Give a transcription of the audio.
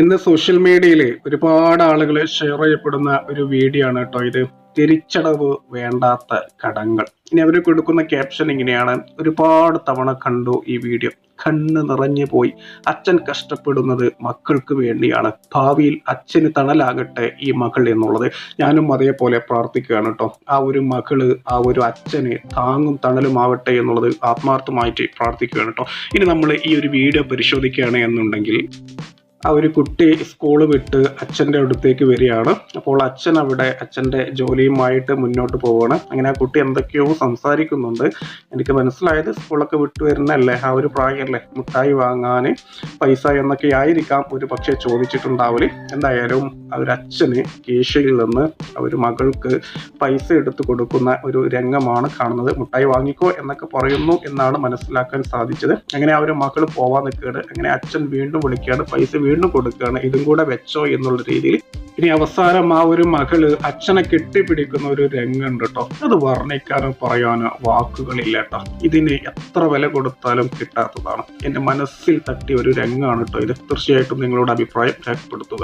ഇന്ന് സോഷ്യൽ മീഡിയയിൽ ഒരുപാട് ആളുകൾ ഷെയർ ചെയ്യപ്പെടുന്ന ഒരു വീഡിയോ ആണ് കേട്ടോ ഇത്. തിരിച്ചടവ് വേണ്ടാത്ത കടങ്ങൾ. ഇനി അവർ കൊടുക്കുന്ന ക്യാപ്ഷൻ ഇങ്ങനെയാണ്. ഒരുപാട് തവണ കണ്ടു ഈ വീഡിയോ കണ്ണ് നിറഞ്ഞു പോയി. അച്ഛൻ കഷ്ടപ്പെടുന്നത് മക്കൾക്ക് വേണ്ടിയാണ്. ഭാവിയിൽ അച്ഛന് തണലാകട്ടെ ഈ മകൾ എന്നുള്ളത്. ഞാനും അതേപോലെ പ്രാർത്ഥിക്കുകയാണ് കേട്ടോ. ആ ഒരു മകൾ ആ ഒരു അച്ഛന് താങ്ങും തണലും ആവട്ടെ എന്നുള്ളത് ആത്മാർത്ഥമായിട്ട് പ്രാർത്ഥിക്കുകയാണ് കേട്ടോ. ഇനി നമ്മൾ ഈ ഒരു വീഡിയോ പരിശോധിക്കുകയാണ് എന്നുണ്ടെങ്കിൽ ആ ഒരു കുട്ടി സ്കൂൾ വിട്ട് അച്ഛന്റെ അടുത്തേക്ക് വരികയാണ്. അപ്പോൾ അച്ഛൻ അവിടെ അച്ഛന്റെ ജോലിയുമായിട്ട് മുന്നോട്ട് പോവുകയാണ്. അങ്ങനെ ആ കുട്ടി എന്തൊക്കെയോ സംസാരിക്കുന്നുണ്ട്. എനിക്ക് മനസ്സിലായത് സ്കൂളൊക്കെ വിട്ട് വരുന്നല്ലേ ആ ഒരു പ്രായമല്ലേ? മുട്ടായി വാങ്ങാൻ പൈസ എന്നൊക്കെ ആയിരിക്കാം. ഒരു പക്ഷേ ചോദിച്ചിട്ടുണ്ടാവില്ല എന്തായാലും ആ ഒരു അച്ഛന് കേശയിൽ നിന്ന് ആ ഒരു മകൾക്ക് പൈസ എടുത്തു കൊടുക്കുന്ന ഒരു രംഗമാണ് കാണുന്നത്. മുട്ടായി വാങ്ങിക്കോ എന്നൊക്കെ പറയുന്നു എന്നാണ് മനസ്സിലാക്കാൻ സാധിച്ചത്. അങ്ങനെ ആ ഒരു മകൾ പോവാൻ നിൽക്കുകയാണ്. അങ്ങനെ അച്ഛൻ വീണ്ടും വിളിക്കുകയാണ്. പൈസ വീണ്ടും കൊടുക്കുകയാണ്. ഇതും കൂടെ വെച്ചോ എന്നുള്ള രീതിയിൽ. ഇനി അവസാനം ആ ഒരു മകൾ അച്ഛനെ കെട്ടിപ്പിടിക്കുന്ന ഒരു രംഗമുണ്ട് കേട്ടോ. അത് വർണിക്കാനോ പറയാനോ വാക്കുകളില്ല കേട്ടോ. ഇതിന് എത്ര വില കൊടുത്താലും കിട്ടാത്തതാണ്. എന്റെ മനസ്സിൽ തട്ടിയ ഒരു രംഗമാണ് കേട്ടോ ഇത്. തീർച്ചയായിട്ടും നിങ്ങളുടെ അഭിപ്രായം രേഖപ്പെടുത്തുക.